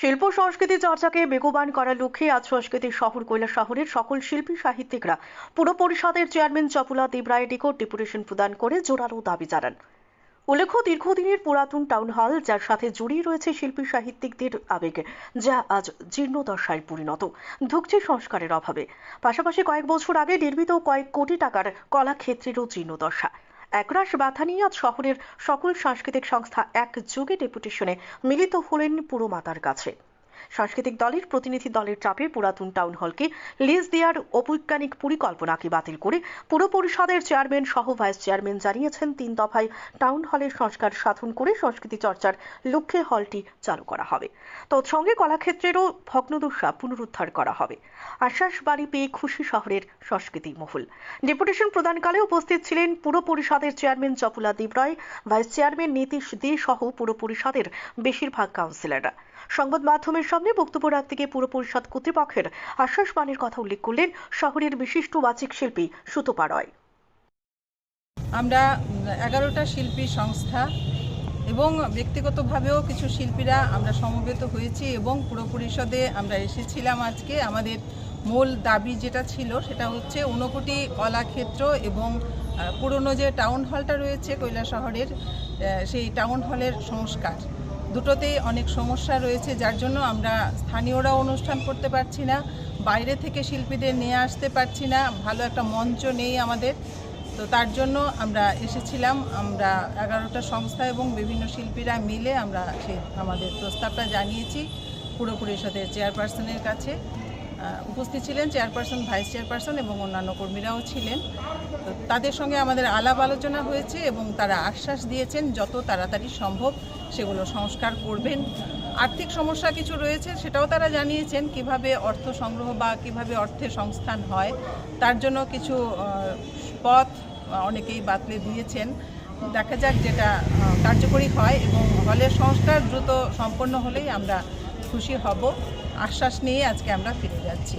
শিল্প সংস্কৃতি চর্চাকে বেগবান করার লক্ষ্যে আজ সংস্কৃতির শহর কৈলা শহরের সকল শিল্পী সাহিত্যিকরা পুর পরিষদের চেয়ারম্যান চপুলা দেবরায় নিকট ডেপুটেশন প্রদান করে জোরালো দাবি জানান। উল্লেখ্য, দীর্ঘদিনের পুরাতন টাউন হল, যার সাথে জড়িয়ে রয়েছে শিল্পী সাহিত্যিকদের আবেগ, যা আজ জীর্ণদশায় পরিণত, ধুকছে সংস্কারের অভাবে। পাশাপাশি কয়েক বছর আগে নির্মিত কয়েক কোটি টাকার কলাক্ষেত্রেরও জীর্ণদশা একরাশ বাধা নিয়ে আজ শহরের সকল সাংস্কৃতিক সংস্থা একযোগে ডেপুটেশনে মিলিত হলেন পুরমাতার কাছে। সাংস্কৃতিক দলের প্রতিনিধি দলের চাপে পুরাতন টাউন হলকে লিজ দেওয়ার অবৈজ্ঞানিক পরিকল্পনাকে বাতিল করে পুর পরিষদের চেয়ারম্যান সহ ভাইস চেয়ারম্যান জানিয়েছেন, তিন দফায় টাউন হলের সংস্কার সাধন করে সংস্কৃতি চর্চার লক্ষ্যে হলটি চালু করা হবে। তৎসঙ্গে কলাক্ষেত্রেরও ভগ্নদশা পুনরুদ্ধার করা হবে। আশ্বাস বাড়ি পেয়ে খুশি শহরের সংস্কৃতি মহল। ডেপুটেশন প্রদানকালে উপস্থিত ছিলেন পুর পরিষদের chairman Chapula Debray vice chairman Nitish De সহ পুর পরিষদের বেশিরভাগ কাউন্সিলররা সংবাদ মাধ্যমের সামনে বক্তব্য রাখতে গিয়ে পুর পরিষদ কর্তৃপক্ষের আশ্বাস বাণীর কথা উল্লেখ করলেন শহরের বিশিষ্ট বাচিক শিল্পী সুতপা রয়। আমরা এগারোটা শিল্পী সংস্থা এবং ব্যক্তিগতভাবেও কিছু শিল্পীরা আমরা সমবেত হয়েছি এবং পুর পরিষদে আমরা এসেছিলাম আজকে। আমাদের মূল দাবি যেটা ছিল সেটা হচ্ছে ঊনকোটি কলাক্ষেত্র এবং পুরনো যে টাউন হলটা রয়েছে কৈলা শহরের সেই টাউন হলের সংস্কার। দুটোতেই অনেক সমস্যা রয়েছে, যার জন্য আমরা স্থানীয়রা অনুষ্ঠান করতে পারছি না, বাইরে থেকে শিল্পীদের নিয়ে আসতে পারছি না, ভালো একটা মঞ্চ নেই আমাদের। তো তার জন্য আমরা এসেছিলাম, আমরা এগারোটা সংস্থা এবং বিভিন্ন শিল্পীরা মিলে আমরা সে আমাদের প্রস্তাবটা জানিয়েছি পুরোপুরি সাথে চেয়ারপারসনের কাছে। উপস্থিত ছিলেন, চেয়ারপারসন, ভাইস চেয়ারপারসন এবং অন্যান্য কর্মীরাও ছিলেন। তাদের সঙ্গে আমাদের আলাপ আলোচনা হয়েছে এবং তারা আশ্বাস দিয়েছেন, যত তাড়াতাড়ি সম্ভব সেগুলো সংস্কার করবেন। আর্থিক সমস্যা কিছু রয়েছে সেটাও তারা জানিয়েছেন, কীভাবে অর্থ সংগ্রহ বা কীভাবে অর্থের সংস্থান হয়, তার জন্য কিছু পথ অনেকেই বাতলে দিয়েছেন। দেখা যাক যেটা কার্যকরী হয় এবং হলের সংস্কার দ্রুত সম্পন্ন হলেই আমরা খুশি হব। আশ্বাস নিয়ে আজকে আমরা ফিরে যাচ্ছি।